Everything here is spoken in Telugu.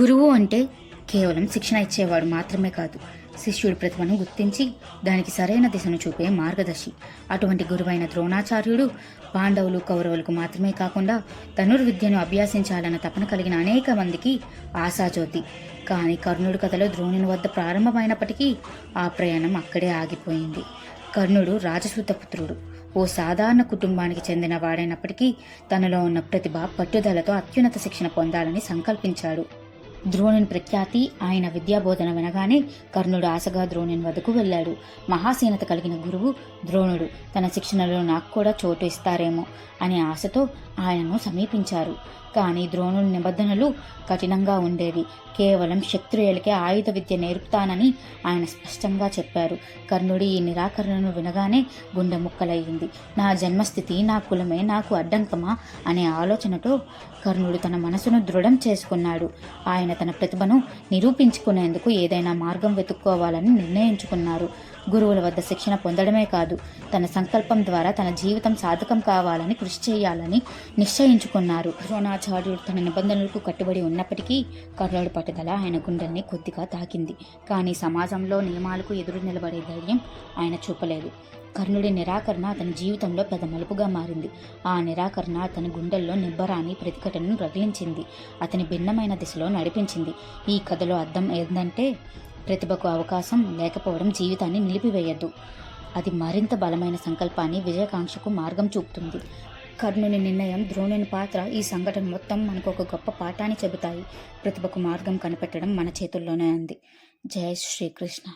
గురువు అంటే కేవలం శిక్షణ ఇచ్చేవాడు మాత్రమే కాదు. శిష్యుడి ప్రతిభను గుర్తించి దానికి సరైన దిశను చూపే మార్గదర్శి. అటువంటి గురువైన ద్రోణాచార్యుడు పాండవులు కౌరవులకు మాత్రమే కాకుండా ధనుర్విద్యను అభ్యాసించాలన్న తపన కలిగిన అనేక మందికి ఆశాజ్యోతి. కానీ కర్ణుడి కథలో ద్రోణుని వద్ద ప్రారంభమైనప్పటికీ ఆ ప్రయాణం అక్కడే ఆగిపోయింది. కర్ణుడు రాజసూత పుత్రుడు. ఓ సాధారణ కుటుంబానికి చెందిన వాడైనప్పటికీ తనలో ఉన్న ప్రతిభ పట్టుదలతో అత్యున్నత శిక్షణ పొందాలని సంకల్పించాడు. ద్రోణుని ప్రఖ్యాతి ఆయన విద్యాబోధన వినగానే కర్ణుడు ఆశగా ద్రోణుని వద్దకు వెళ్ళాడు. మహాసీనత కలిగిన గురువు ద్రోణుడు తన శిక్షణలో నాకు కూడా చోటు ఇస్తారేమో అనే ఆశతో ఆయనను సమీపించారు. కానీ ద్రోణుని నిబంధనలు కఠినంగా ఉండేవి. కేవలం క్షత్రియులకే ఆయుధ విద్య నేర్పుతానని ఆయన స్పష్టంగా చెప్పారు. కర్ణుడి ఈ నిరాకరణను వినగానే గుండె ముక్కలయ్యింది. నా జన్మస్థితి నా కులమే నాకు అడ్డంకమా అనే ఆలోచనతో కర్ణుడు తన మనసును దృఢం చేసుకున్నాడు. ఆయన తన ప్రతిభను నిరూపించుకునేందుకు ఏదైనా మార్గం వెతుక్కోవాలని నిర్ణయించుకున్నారు. గురువుల వద్ద శిక్షణ పొందడమే కాదు తన సంకల్పం ద్వారా తన జీవితం సాధకం కావాలని కృషి చేయాలని నిశ్చయించుకున్నారు. ద్రోణాచార్యుడు తన నిబంధనలకు కట్టుబడి ఉన్నప్పటికీ కర్ణుడి పట్టుదల ఆయన గుండెల్ని కొద్దిగా తాకింది. కానీ సమాజంలో నియమాలకు ఎదురు నిలబడే ధైర్యం ఆయన చూపలేదు. కర్ణుడి నిరాకరణ అతని జీవితంలో పెద్ద మలుపుగా మారింది. ఆ నిరాకరణ అతని గుండెల్లో నిబ్బరాని ప్రతిఘటనను రగిలించింది. అతని భిన్నమైన దిశలో నడిపించింది. ఈ కథలో అర్థం ఏంటంటే ప్రతిభకు అవకాశం లేకపోవడం జీవితాన్ని నిలిపివేయద్దు. అది మరింత బలమైన సంకల్పాన్ని విజయకాంక్షకు మార్గం చూపుతుంది. కర్ణుని నిర్ణయం ద్రోణుని పాత్ర ఈ సంఘటన మొత్తం మనకు ఒక గొప్ప పాఠాన్ని చెబుతాయి. ప్రతిభకు మార్గం కనిపెట్టడం మన చేతుల్లోనే ఉంది. జయ శ్రీకృష్ణ.